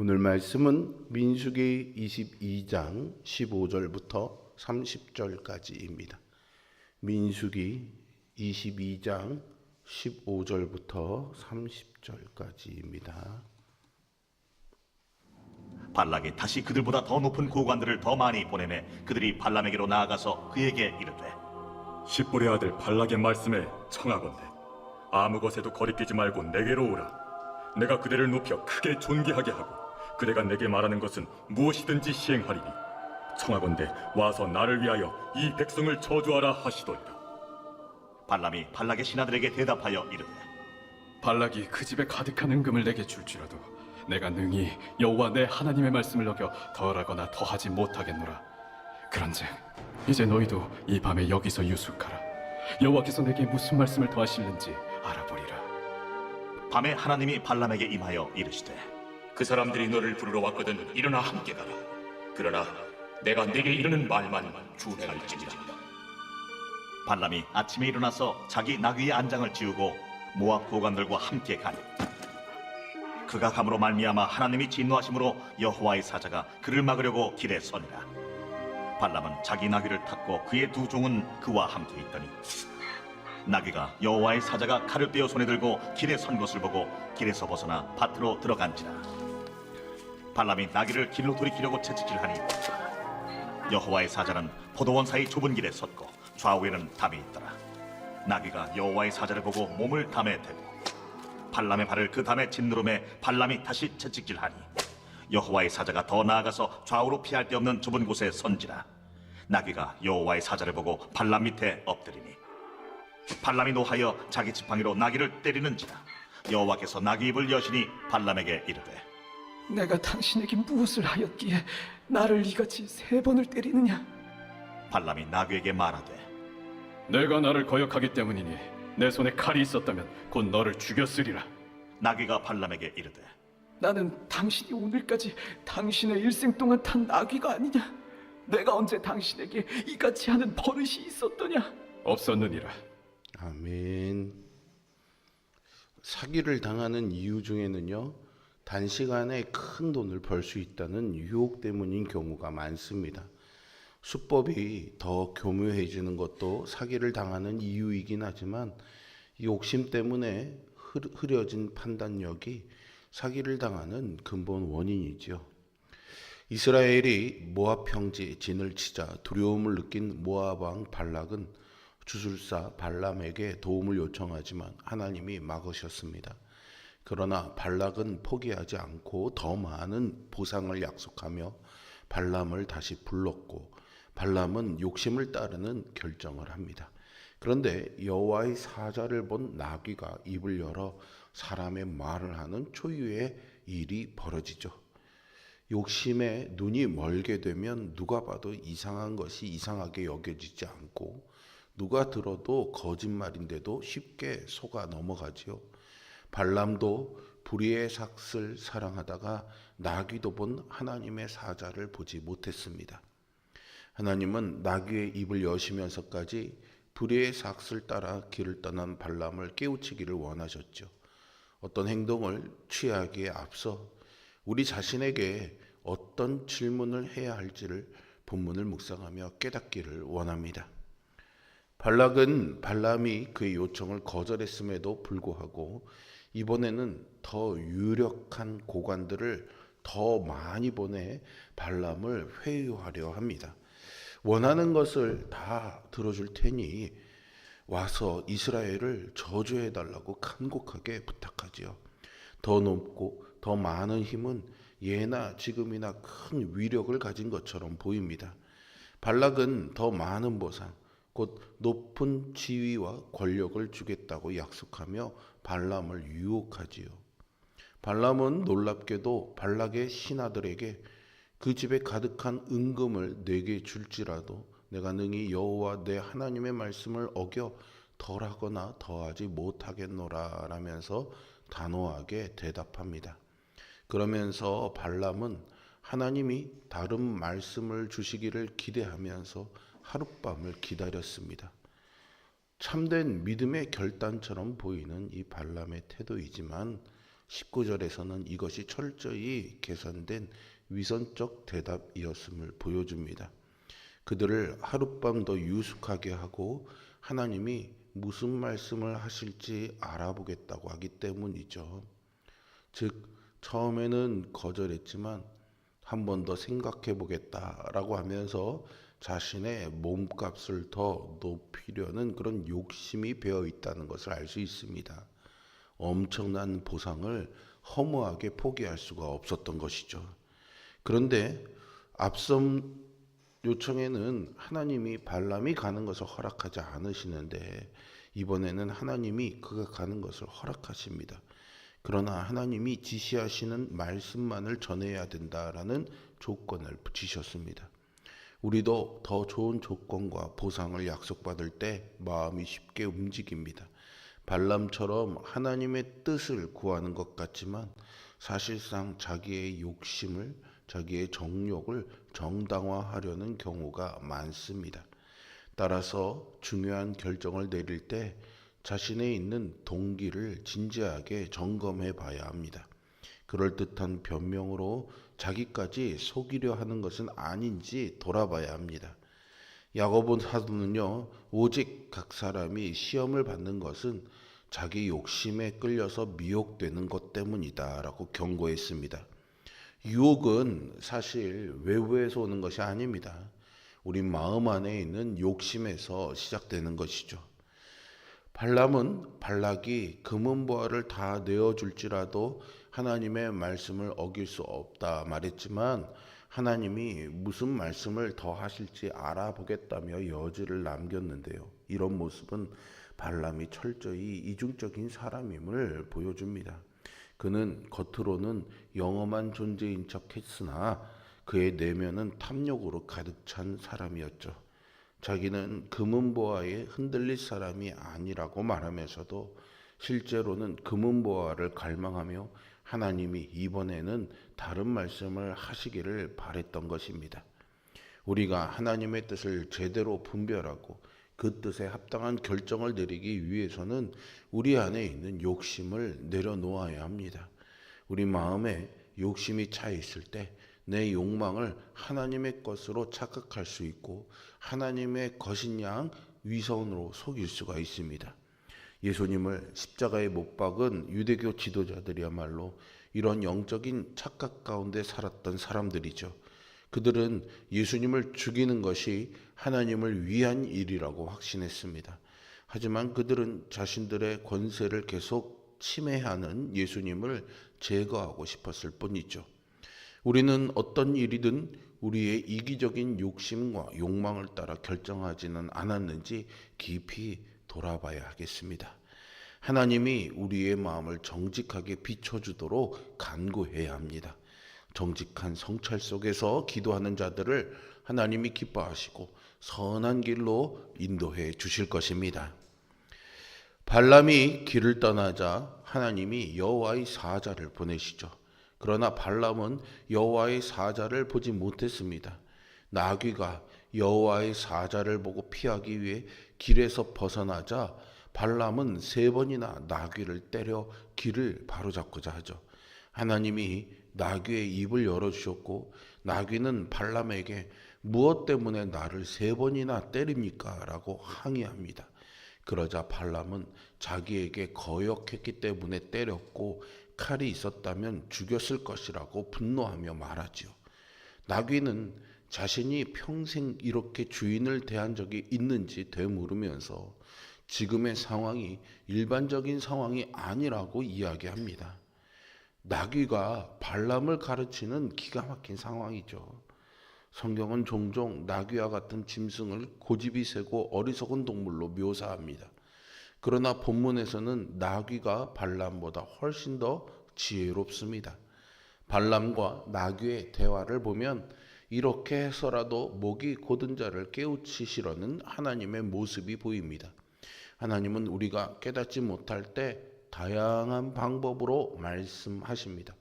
오늘 말씀은 민수기 22장 15절부터 30절까지입니다. 민수기 22장 15절부터 30절까지입니다. 발락이 다시 그들보다 더 높은 고관들을 더 많이 보내매 그들이 발람에게로 나아가서 그에게 이르되 십볼의 아들 발락의 말씀에 청하건대 아무 것에도 거리끼지 말고 내게로 오라 내가 그대를 높여 크게 존귀하게 하고 그대가 내게 말하는 것은 무엇이든지 시행하리니 청하건대 와서 나를 위하여 이 백성을 저주하라 하시더이다 발람이 발락의 신하들에게 대답하여 이르되 발락이 그 집에 가득한 은금을 내게 줄지라도 내가 능히 여호와 내 하나님의 말씀을 어겨 덜하거나 더하지 못하겠노라. 그런즉 이제 너희도 이 밤에 여기서 유숙하라. 여호와께서 내게 무슨 말씀을 더하실는지 알아보리라. 밤에 하나님이 발람에게 임하여 이르시되 그 사람들이 너를 부르러 왔거든 일어나 함께 가라. 그러나 내가 내게 이르는 말만 준행할지니라. 발람이 아침에 일어나서 자기 나귀의 안장을 지우고 모압 고관들과 함께 가니 그가 감으로 말미암아 하나님이 진노하심으로 여호와의 사자가 그를 막으려고 길에 서니라 발람은 자기 나귀를 탔고 그의 두 종은 그와 함께 있더니 나귀가 여호와의 사자가 칼을 빼어 손에 들고 길에 선 것을 보고 길에서 벗어나 밭으로 들어간지라 발람이 나귀를 길로 돌이키려고 채찍질하니 여호와의 사자는 포도원 사이 좁은 길에 섰고 좌우에는 담이 있더라. 나귀가 여호와의 사자를 보고 몸을 담에 대고 발람의 발을 그 담에 짓누름에 발람이 다시 채찍질하니 여호와의 사자가 더 나아가서 좌우로 피할 데 없는 좁은 곳에 선지라. 나귀가 여호와의 사자를 보고 발람 밑에 엎드리니 발람이 노하여 자기 지팡이로 나귀를 때리는지라. 여호와께서 나귀 입을 여시니 발람에게 이르되 내가 당신에게 무엇을 하였기에 나를 이같이 세 번을 때리느냐? 발람이 나귀에게 말하되 내가 나를 거역하기 때문이니 내 손에 칼이 있었다면 곧 너를 죽였으리라. 나귀가 발람에게 이르되 나는 당신이 오늘까지 당신의 일생 동안 탄 나귀가 아니냐? 내가 언제 당신에게 이같이 하는 버릇이 있었더냐? 없었느니라. 아멘. 사기를 당하는 이유 중에는요, 단시간에 큰 돈을 벌 수 있다는 유혹 때문인 경우가 많습니다. 수법이 더 교묘해지는 것도 사기를 당하는 이유이긴 하지만 이 욕심 때문에 흐- 흐려진 판단력이 사기를 당하는 근본 원인이지요. 이스라엘이 모압 평지에 진을 치자 두려움을 느낀 모압 왕 발락은 주술사 발람에게 도움을 요청하지만 하나님이 막으셨습니다. 그러나 발락은 포기하지 않고 더 많은 보상을 약속하며 발람을 다시 불렀고 발람은 욕심을 따르는 결정을 합니다. 그런데 여호와의 사자를 본 나귀가 입을 열어 사람의 말을 하는 초유의 일이 벌어지죠. 욕심에 눈이 멀게 되면 누가 봐도 이상한 것이 이상하게 여겨지지 않고 누가 들어도 거짓말인데도 쉽게 속아 넘어가지요. 발람도 불의의 삭을 사랑하다가 나귀도 본 하나님의 사자를 보지 못했습니다. 하나님은 나귀의 입을 여시면서까지 불의의 삭을 따라 길을 떠난 발람을 깨우치기를 원하셨죠. 어떤 행동을 취하기에 앞서 우리 자신에게 어떤 질문을 해야 할지를 본문을 묵상하며 깨닫기를 원합니다. 발락은 발람이 그의 요청을 거절했음에도 불구하고 이번에는 더 유력한 고관들을 더 많이 보내 발람을 회유하려 합니다. 원하는 것을 다 들어줄 테니 와서 이스라엘을 저주해 달라고 간곡하게 부탁하지요. 더 높고 더 많은 힘은 예나 지금이나 큰 위력을 가진 것처럼 보입니다. 발락은 더 많은 보상, 곧 높은 지위와 권력을 주겠다고 약속하며 발람을 유혹하지요. 발람은 놀랍게도 발락의 신하들에게 그 집에 가득한 은금을 내게 줄지라도 내가 능히 여호와 내 하나님의 말씀을 어겨 덜하거나 더하지 못하겠노라 라면서 단호하게 대답합니다. 그러면서 발람은 하나님이 다른 말씀을 주시기를 기대하면서 하룻밤을 기다렸습니다. 참된 믿음의 결단처럼 보이는 이 발람의 태도이지만 19절에서는 이것이 철저히 계산된 위선적 대답이었음을 보여줍니다. 그들을 하룻밤 더 유숙하게 하고 하나님이 무슨 말씀을 하실지 알아보겠다고 하기 때문이죠. 즉, 처음에는 거절했지만 한 번 더 생각해 보겠다라고 하면서 자신의 몸값을 더 높이려는 그런 욕심이 배어 있다는 것을 알 수 있습니다. 엄청난 보상을 허무하게 포기할 수가 없었던 것이죠. 그런데 앞선 요청에는 하나님이 발람이 가는 것을 허락하지 않으시는데 이번에는 하나님이 그가 가는 것을 허락하십니다. 그러나 하나님이 지시하시는 말씀만을 전해야 된다라는 조건을 붙이셨습니다. 우리도 더 좋은 조건과 보상을 약속받을 때 마음이 쉽게 움직입니다. 발람처럼 하나님의 뜻을 구하는 것 같지만 사실상 자기의 욕심을 자기의 정욕을 정당화하려는 경우가 많습니다. 따라서 중요한 결정을 내릴 때 자신의 있는 동기를 진지하게 점검해 봐야 합니다. 그럴듯한 변명으로 자기까지 속이려 하는 것은 아닌지 돌아봐야 합니다. 야고보 사도는요, 오직 각 사람이 시험을 받는 것은 자기 욕심에 끌려서 미혹되는 것 때문이다라고 경고했습니다. 유혹은 사실 외부에서 오는 것이 아닙니다. 우리 마음 안에 있는 욕심에서 시작되는 것이죠. 발람은 발락이 금은 보화를 다 내어 줄지라도 하나님의 말씀을 어길 수 없다 말했지만 하나님이 무슨 말씀을 더 하실지 알아보겠다며 여지를 남겼는데요. 이런 모습은 발람이 철저히 이중적인 사람임을 보여줍니다. 그는 겉으로는 영험한 존재인 척 했으나 그의 내면은 탐욕으로 가득 찬 사람이었죠. 자기는 금은보화에 흔들릴 사람이 아니라고 말하면서도 실제로는 금은보화를 갈망하며 하나님이 이번에는 다른 말씀을 하시기를 바랬던 것입니다. 우리가 하나님의 뜻을 제대로 분별하고 그 뜻에 합당한 결정을 내리기 위해서는 우리 안에 있는 욕심을 내려놓아야 합니다. 우리 마음에 욕심이 차 있을 때 내 욕망을 하나님의 것으로 착각할 수 있고 하나님의 것인 양 위선으로 속일 수가 있습니다. 예수님을 십자가에 못 박은 유대교 지도자들이야말로 이런 영적인 착각 가운데 살았던 사람들이죠. 그들은 예수님을 죽이는 것이 하나님을 위한 일이라고 확신했습니다. 하지만 그들은 자신들의 권세를 계속 침해하는 예수님을 제거하고 싶었을 뿐이죠. 우리는 어떤 일이든 우리의 이기적인 욕심과 욕망을 따라 결정하지는 않았는지 깊이 돌아봐야 하겠습니다. 하나님이 우리의 마음을 정직하게 비춰주도록 간구해야 합니다. 정직한 성찰 속에서 기도하는 자들을 하나님이 기뻐하시고 선한 길로 인도해 주실 것입니다. 발람이 길을 떠나자 하나님이 여호와의 사자를 보내시죠. 그러나 발람은 여호와의 사자를 보지 못했습니다. 나귀가 여호와의 사자를 보고 피하기 위해 길에서 벗어나자 발람은 세 번이나 나귀를 때려 길을 바로잡고자 하죠. 하나님이 나귀의 입을 열어주셨고 나귀는 발람에게 무엇 때문에 나를 세 번이나 때립니까? 라고 항의합니다. 그러자 발람은 자기에게 거역했기 때문에 때렸고 칼이 있었다면 죽였을 것이라고 분노하며 말하지요. 나귀는 자신이 평생 이렇게 주인을 대한 적이 있는지 되물으면서 지금의 상황이 일반적인 상황이 아니라고 이야기합니다. 나귀가 발람을 가르치는 기가 막힌 상황이죠. 성경은 종종 나귀와 같은 짐승을 고집이 세고 어리석은 동물로 묘사합니다. 그러나 본문에서는 나귀가 발람보다 훨씬 더 지혜롭습니다. 발람과 나귀의 대화를 보면 이렇게 해서라도 목이 고든 자를 깨우치시려는 하나님의 모습이 보입니다. 하나님은 우리가 깨닫지 못할 때 다양한 방법으로 말씀하십니다.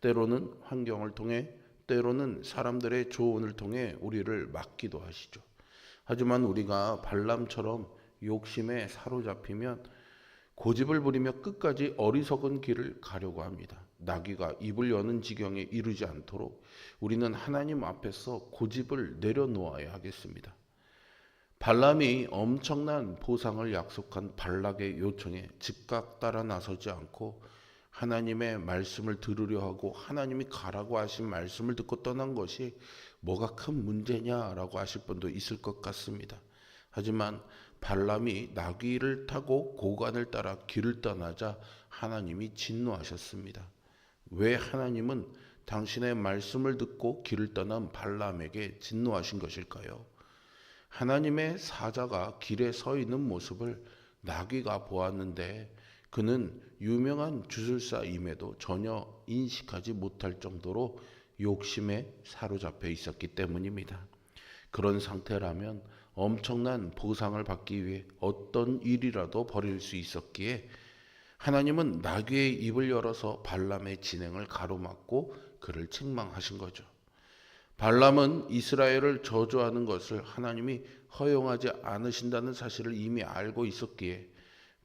때로는 환경을 통해 때로는 사람들의 조언을 통해 우리를 막기도 하시죠. 하지만 우리가 발람처럼 욕심에 사로잡히면 고집을 부리며 끝까지 어리석은 길을 가려고 합니다. 나귀가 입을 여는 지경에 이르지 않도록 우리는 하나님 앞에서 고집을 내려놓아야 하겠습니다. 발람이 엄청난 보상을 약속한 발락의 요청에 즉각 따라 나서지 않고 하나님의 말씀을 들으려 하고 하나님이 가라고 하신 말씀을 듣고 떠난 것이 뭐가 큰 문제냐라고 하실 분도 있을 것 같습니다. 하지만 발람이 나귀를 타고 고관을 따라 길을 떠나자 하나님이 진노하셨습니다. 왜 하나님은 당신의 말씀을 듣고 길을 떠난 발람에게 진노하신 것일까요? 하나님의 사자가 길에 서 있는 모습을 나귀가 보았는데 그는 유명한 주술사임에도 전혀 인식하지 못할 정도로 욕심에 사로잡혀 있었기 때문입니다. 그런 상태라면 엄청난 보상을 받기 위해 어떤 일이라도 벌일 수 있었기에 하나님은 나귀의 입을 열어서 발람의 진행을 가로막고 그를 책망하신 거죠. 발람은 이스라엘을 저주하는 것을 하나님이 허용하지 않으신다는 사실을 이미 알고 있었기에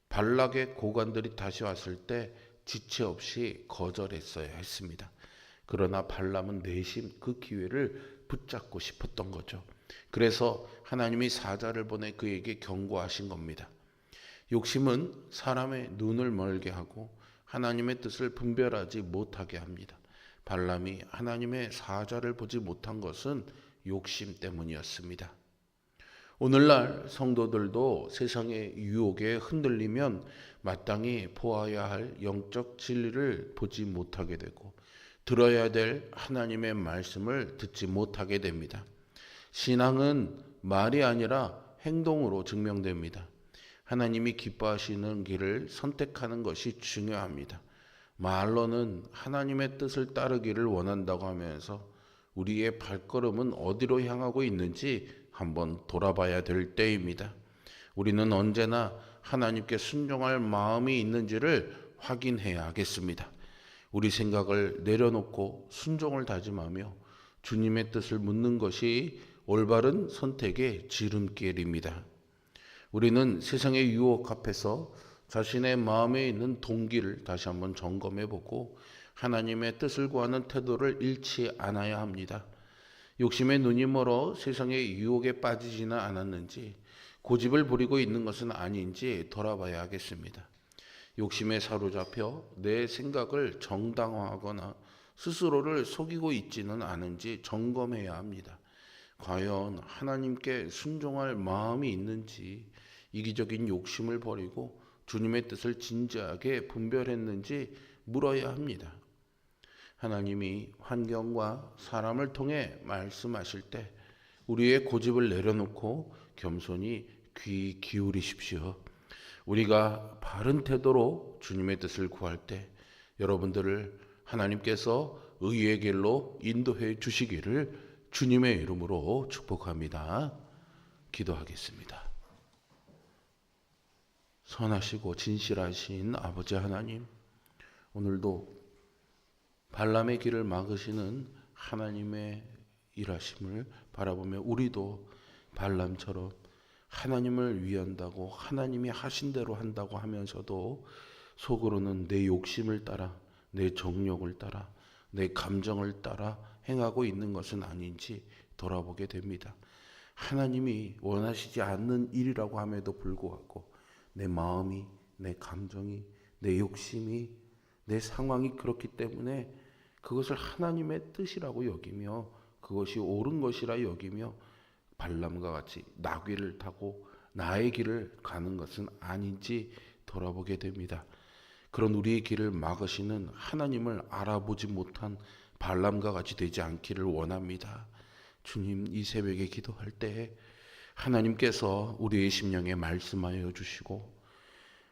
발락의 고관들이 다시 왔을 때 지체 없이 거절했어야 했습니다. 그러나 발람은 내심 그 기회를 붙잡고 싶었던 거죠. 그래서 하나님이 사자를 보내 그에게 경고하신 겁니다. 욕심은 사람의 눈을 멀게 하고 하나님의 뜻을 분별하지 못하게 합니다. 발람이 하나님의 사자를 보지 못한 것은 욕심 때문이었습니다. 오늘날 성도들도 세상의 유혹에 흔들리면 마땅히 보아야 할 영적 진리를 보지 못하게 되고 들어야 될 하나님의 말씀을 듣지 못하게 됩니다. 신앙은 말이 아니라 행동으로 증명됩니다. 하나님이 기뻐하시는 길을 선택하는 것이 중요합니다. 말로는 하나님의 뜻을 따르기를 원한다고 하면서 우리의 발걸음은 어디로 향하고 있는지 한번 돌아봐야 될 때입니다. 우리는 언제나 하나님께 순종할 마음이 있는지를 확인해야 하겠습니다. 우리 생각을 내려놓고 순종을 다짐하며 주님의 뜻을 묻는 것이 올바른 선택의 지름길입니다. 우리는 세상의 유혹 앞에서 자신의 마음에 있는 동기를 다시 한번 점검해 보고 하나님의 뜻을 구하는 태도를 잃지 않아야 합니다. 욕심의 눈이 멀어 세상의 유혹에 빠지지는 않았는지 고집을 부리고 있는 것은 아닌지 돌아봐야 하겠습니다. 욕심에 사로잡혀 내 생각을 정당화하거나 스스로를 속이고 있지는 않은지 점검해야 합니다. 과연 하나님께 순종할 마음이 있는지 이기적인 욕심을 버리고 주님의 뜻을 진지하게 분별했는지 물어야 합니다. 하나님이 환경과 사람을 통해 말씀하실 때 우리의 고집을 내려놓고 겸손히 귀 기울이십시오. 우리가 바른 태도로 주님의 뜻을 구할 때 여러분들을 하나님께서 의의 길로 인도해 주시기를 주님의 이름으로 축복합니다. 기도하겠습니다. 선하시고 진실하신 아버지 하나님, 오늘도 발람의 길을 막으시는 하나님의 일하심을 바라보며 우리도 발람처럼 하나님을 위한다고 하나님이 하신 대로 한다고 하면서도 속으로는 내 욕심을 따라 내 정욕을 따라 내 감정을 따라 행하고 있는 것은 아닌지 돌아보게 됩니다. 하나님이 원하시지 않는 일이라고 함에도 불구하고 내 마음이 내 감정이 내 욕심이 내 상황이 그렇기 때문에 그것을 하나님의 뜻이라고 여기며 그것이 옳은 것이라 여기며 발람과 같이 나귀를 타고 나의 길을 가는 것은 아닌지 돌아보게 됩니다. 그런 우리의 길을 막으시는 하나님을 알아보지 못한 발람과 같이 되지 않기를 원합니다. 주님 이 새벽에 기도할 때 하나님께서 우리의 심령에 말씀하여 주시고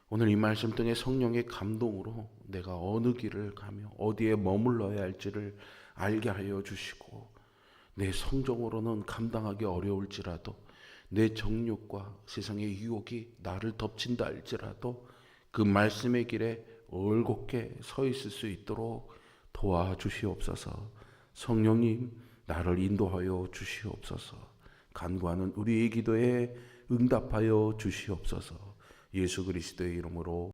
오늘 이 말씀 등의 성령의 감동으로 내가 어느 길을 가며 어디에 머물러야 할지를 알게 하여 주시고 내 성정으로는 감당하기 어려울지라도 내 정욕과 세상의 유혹이 나를 덮친다 할지라도 그 말씀의 길에 올곧게 서 있을 수 있도록 도와주시옵소서. 성령님 나를 인도하여 주시옵소서. 간구하는 우리의 기도에 응답하여 주시옵소서. 예수 그리스도의 이름으로